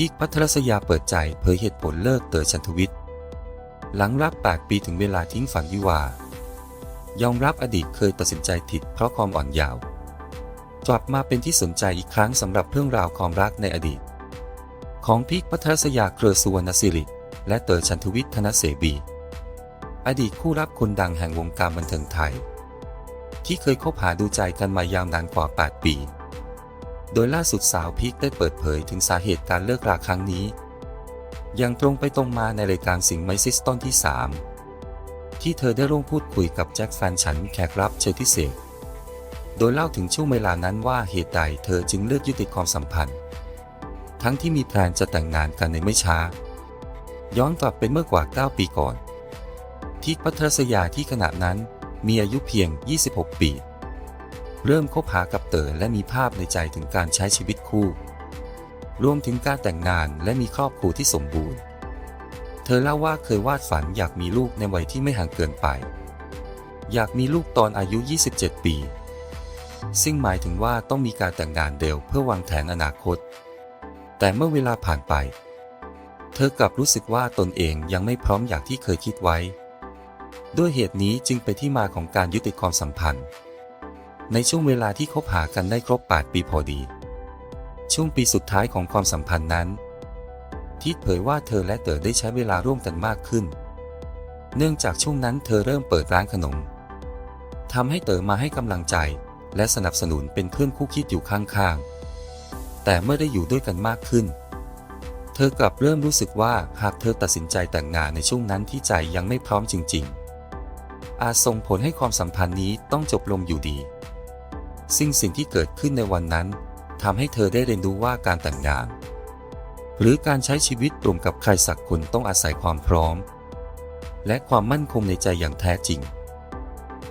พีคพัทรศยาเปิดใจเผยเหตุผลเลิกเต๋อชันทวิทย์ หลังรัก8ปีถึงเวลาทิ้งฝันวิวา ยอมรับอดีตเคยตัดสินใจผิดเพราะความอ่อนยาว กลับมาเป็นที่สนใจอีกครั้งสำหรับเรื่องราวความรักในอดีต ของพีคพัทรศยาเครือสุวรรณสิริและเต๋อชันทวิทย์ธนเสบี อดีตคู่รักคนดังแห่งวงการบันเทิงไทย ที่เคยคบหาดูใจกันมายาวนานกว่า 8 ปี โดยล่าสุดสาวพีคได้เปิดเผยถึงสาเหตุการเลิกราครั้งนี้ อย่างตรงไปตรงมาในรายการสิงไมซิสตอนที่ 3 ที่เธอได้ร่วมพูดคุยกับแจ็คแฟนฉันแขกรับเชิญพิเศษ โดยเล่าถึงช่วงเวลานั้นว่าเหตุใดเธอจึงเลือกยุติความสัมพันธ์ ทั้งที่มีแพลนจะแต่งงานกันในไม่ช้า ย้อนกลับไปเมื่อกว่า 9 ปีก่อน ที่พัทรศยาที่ขณะนั้นมีอายุเพียง 26 ปี เริ่มคบหากับเต๋อและมีภาพในใจถึงการใช้ชีวิตคู่ รวมถึงการแต่งงานและมีครอบครัวที่สมบูรณ์ เธอเล่าว่าเคยวาดฝันอยากมีลูกในวัยที่ไม่ห่างเกินไป อยากมีลูกตอนอายุ 27 ปี ซึ่งหมายถึงว่าต้องมีการแต่งงานเร็วเพื่อวางแผนอนาคต แต่เมื่อเวลาผ่านไป เธอกลับรู้สึกว่าตนเองยังไม่พร้อมอย่างที่เคยคิดไว้ ด้วยเหตุนี้จึงเป็นที่มาของการยุติความสัมพันธ์ ในช่วงเวลาที่คบหากันได้ครบ 8 ปีพอดี ช่วงปีสุดท้ายของความสัมพันธ์นั้น ทิดเผยว่าเธอและเต๋อได้ใช้เวลาร่วมกันมากขึ้น เนื่องจากช่วงนั้นเธอเริ่มเปิดร้านขนมทำให้เต๋อมาให้กำลังใจ และสนับสนุนเป็นเพื่อนคู่คิดอยู่ข้างๆ แต่เมื่อได้อยู่ด้วยกันมากขึ้น เธอกลับเริ่มรู้สึกว่าหากเธอตัดสินใจแต่งงานในช่วงนั้นที่ใจยังไม่พร้อมจริง ๆ อาจส่งผลให้ความสัมพันธ์นี้ต้องจบลงอยู่ดี ซึ่งสิ่งที่เกิดขึ้นในวันนั้นทำให้เธอได้เรียนรู้ว่าการแต่งงาน หรือการใช้ชีวิตรวมกับใครสักคนต้องอาศัยความพร้อม และความมั่นคงในใจอย่างแท้จริง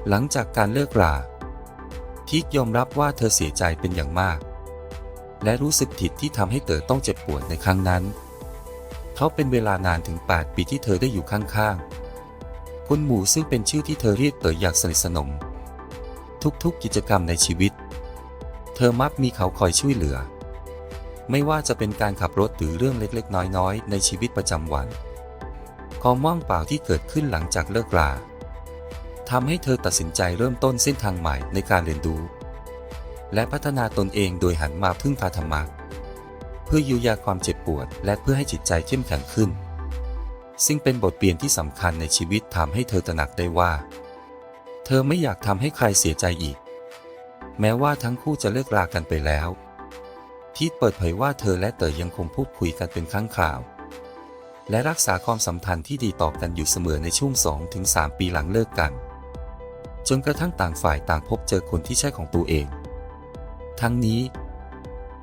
หลังจากการเลิกราทิกยอมรับว่าเธอเสียใจเป็นอย่างมาก และรู้สึกผิดที่ทำให้เต๋อต้องเจ็บปวดในครั้งนั้น เขาเป็นเวลานานถึง 8 ปีที่เธอได้อยู่ข้างๆคุณหมูซึ่งเป็นชื่อที่เธอเรียกเต๋ออย่างสนิทสนม ทุกๆกิจกรรมในชีวิต เธอมักมีเขาคอยช่วยเหลือ ไม่ว่าจะเป็นการขับรถหรือเรื่องเล็กๆ น้อยๆ ในชีวิตประจำวันความว่างเปล่าที่เกิดขึ้นหลังจากเลิกราทำให้เธอตัดสินใจเริ่มต้นเส้นทางใหม่ในการเรียนรู้ และพัฒนาตนเองโดยหันมาพึ่งพาธรรมะเพื่อเยียวยาความเจ็บปวด และเพื่อให้จิตใจเข้มแข็งขึ้น ซึ่งเป็นบทเรียนที่สำคัญในชีวิตทำให้เธอตระหนักได้ว่า เธอไม่อยากทำให้ใครเสียใจอีก แม้ว่าทั้งคู่จะเลิกรากันไปแล้วที่เปิดเผยว่าเธอและเต๋อยังคงพูดคุยกันเป็นครั้งคราว และรักษาความสัมพันธ์ที่ดีต่อกันอยู่เสมอในช่วง 2-3 ปีหลังเลิกกัน จนกระทั่งต่างฝ่ายต่างพบเจอคนที่ใช่ของตัวเอง ทั้งนี้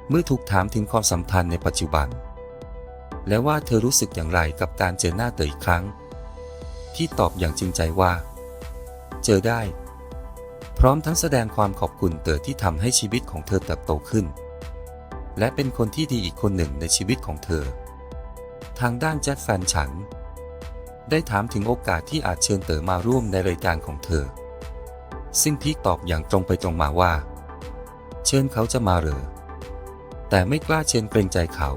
เมื่อถูกถามถึงความสัมพันธ์ในปัจจุบัน และว่าเธอรู้สึกอย่างไรกับการเจอหน้าเต๋ออีกครั้ง ที่ตอบอย่างจริงใจว่า เจอได้ พร้อมทั้งแสดงความขอบคุณเต๋อที่ทำให้ชีวิตของเธอเติบโตขึ้น และเป็นคนที่ดีอีกคนหนึ่งในชีวิตของเธอ ทางด้านแจ็คแฟนฉัน ได้ถามถึงโอกาสที่อาจเชิญเต๋อมาร่วมในรายการของเธอ ซึ่งพีคตอบอย่างตรงไปตรงมาว่า เชิญเขาจะมาเหรอแต่ไม่กล้าเชิญเกรงใจเขา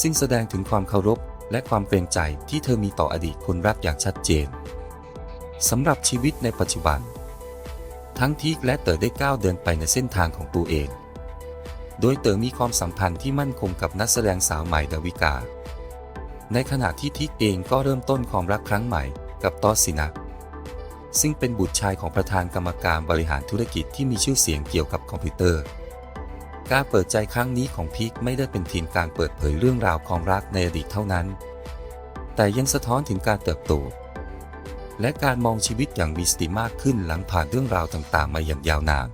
ซึ่งแสดงถึงความเคารพและความเกรงใจที่เธอมีต่ออดีตคนรักอย่างชัดเจน สำหรับชีวิตในปัจจุบัน ทั้งทีกและเต๋อได้ก้าวเดินไปในเส้นทางของตัวเอง โดยเต๋อมีความสัมพันธ์ที่มั่นคงกับนักแสดงสาวใหม่ดาวิกา ในขณะที่ทิกเองก็เริ่มต้นความรักครั้งใหม่กับตอสสินะซึ่งเป็นบุตรชายของประธานกรรมการบริหารธุรกิจที่มีชื่อเสียงเกี่ยวกับคอมพิวเตอร์ การเปิดใจครั้งนี้ของพีคไม่ได้เป็นเพียงการเปิดเผยเรื่องราวความรักในอดีตเท่านั้น แต่ยังสะท้อนถึงการเติบโต และการมองชีวิตอย่างมีสติมากขึ้นหลังผ่านเรื่องราวต่างๆ มาอย่างยาวนาน